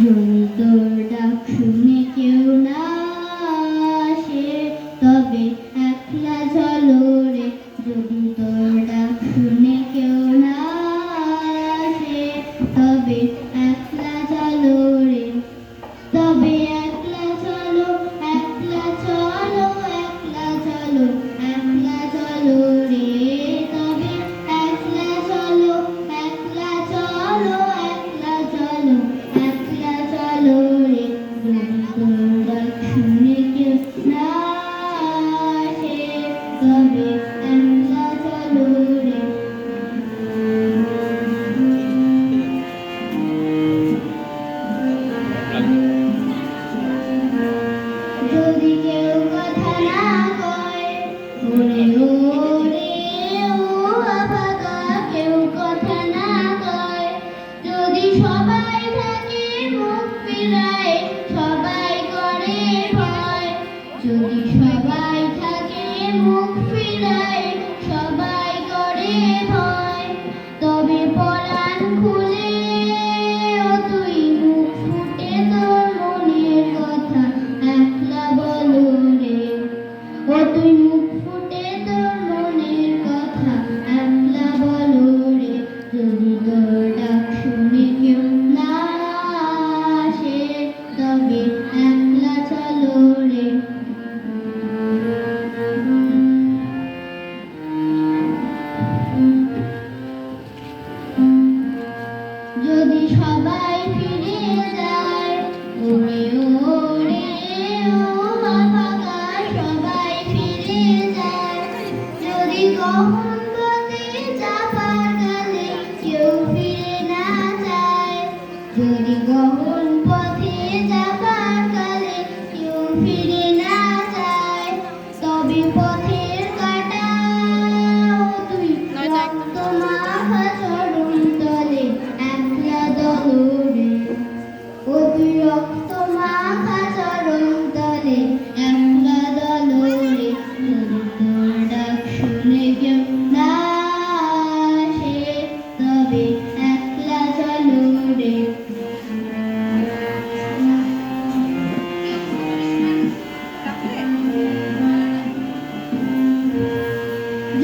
জন্তুর ডাক শুনে কেউ না আসে, তবে একলা ঝলরে জন্তুর ডাক শুনে কেউ না আসে, তবে একলা ঝলরে তবে একলা চলো একলা চলো একলা চলো। যদি কেউ কথা না কয় মনে হয় ফুটে যদি গহন পথে যাবা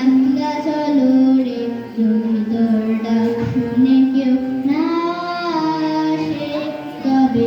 আমরা চলো রে যদি শুনে কেউ না আসে। তবে